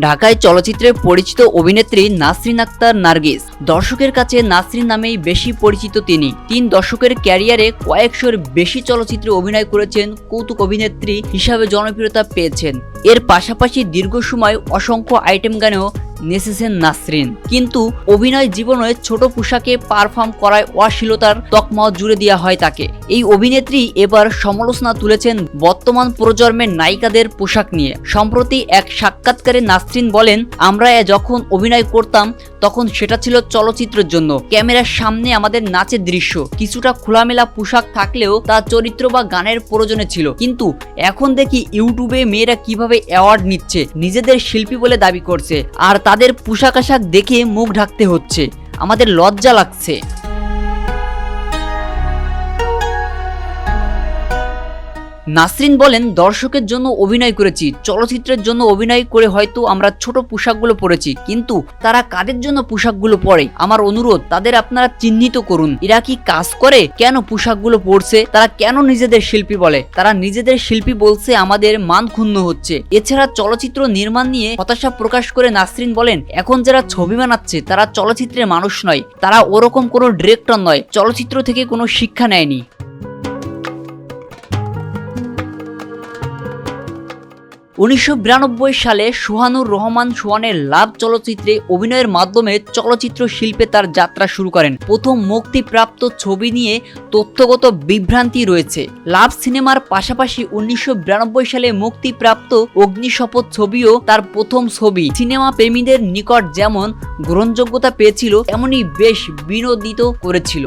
ঢাকায় চলচ্চিত্রে পরিচিত অভিনেত্রী নাসরিন আক্তার নার্গিস। দর্শকের কাছে নাসরিন নামেই বেশি পরিচিত তিনি। তিন দশকের ক্যারিয়ারে কয়েকশোর বেশি চলচ্চিত্রে অভিনয় করেছেন কৌতুক অভিনেত্রী হিসাবে জনপ্রিয়তা পেয়েছেন। এর পাশাপাশি দীর্ঘ সময় অসংখ্য আইটেম গানেও নেসেছেন নাসরিন। কিন্তু অভিনয় জীবনে ছোট পোশাকে পারফর্ম করায় অশ্লীলতার তকমাও জুড়ে দেওয়া হয় তাকে। এই অভিনেত্রী এবার সমালোচনা তুলেছেন বর্তমান প্রজন্মের নায়িকাদের পোশাক নিয়ে। সম্প্রতি এক সাক্ষাৎকারে নাসরিন বলেন, আমরা যখন অভিনয় করতাম তখন সেটা ছিল চলচ্চিত্রের জন্য। ক্যামেরার সামনে আমাদের নাচের দৃশ্য। কিছুটা খোলামেলা পোশাক থাকলেও তা চরিত্র বা গানের প্রয়োজনে ছিল। কিন্তু এখন দেখি ইউটিউবে মেয়েরা কীভাবে অ্যাওয়ার্ড নিচ্ছে, নিজেদের শিল্পী বলে দাবি করছে, আর তাদের পোশাক আশাক দেখে মুখ ঢাকতে হচ্ছে। আমাদের লজ্জা লাগছে। নাসরিন বলেন, দর্শকের জন্য অভিনয় করেছি, চলচ্চিত্রের জন্য অভিনয় করে হয়তো আমরা ছোট পোশাকগুলো পরেছি, কিন্তু তারা কাদের জন্য পোশাকগুলো পরে? আমার অনুরোধ, তাদের আপনারা চিহ্নিত করুন। এরা কি কাজ করে? কেন পোশাকগুলো পরছে? তারা কেন নিজেদের শিল্পী বলে? তারা নিজেদের শিল্পী বলছে আমাদের মান ক্ষুণ্ণ হচ্ছে। এছাড়া চলচ্চিত্র নির্মাণ নিয়ে হতাশা প্রকাশ করে নাসরিন বলেন, এখন যারা ছবি বানাচ্ছে, তারা চলচ্চিত্রের মানুষ নয়। তারা ওরকম কোনো ডিরেক্টর নয়। চলচ্চিত্র থেকে কোনো শিক্ষা নেয়নি। উনিশশো বিরানব্বই সালে সোহানুর রহমান সোহানের লাভ চলচ্চিত্রে অভিনয়ের মাধ্যমে চলচ্চিত্র শিল্পে তার যাত্রা শুরু করেন। প্রথম মুক্তিপ্রাপ্ত ছবি নিয়ে তথ্যগত বিভ্রান্তি রয়েছে। লাভ সিনেমার পাশাপাশি উনিশশো বিরানব্বই সালে মুক্তিপ্রাপ্ত অগ্নিশপথ ছবিও তার প্রথম ছবি। সিনেমা প্রেমীদের নিকট যেমন গ্রহণযোগ্যতা পেয়েছিল তেমনই বেশ বিনোদিত করেছিল।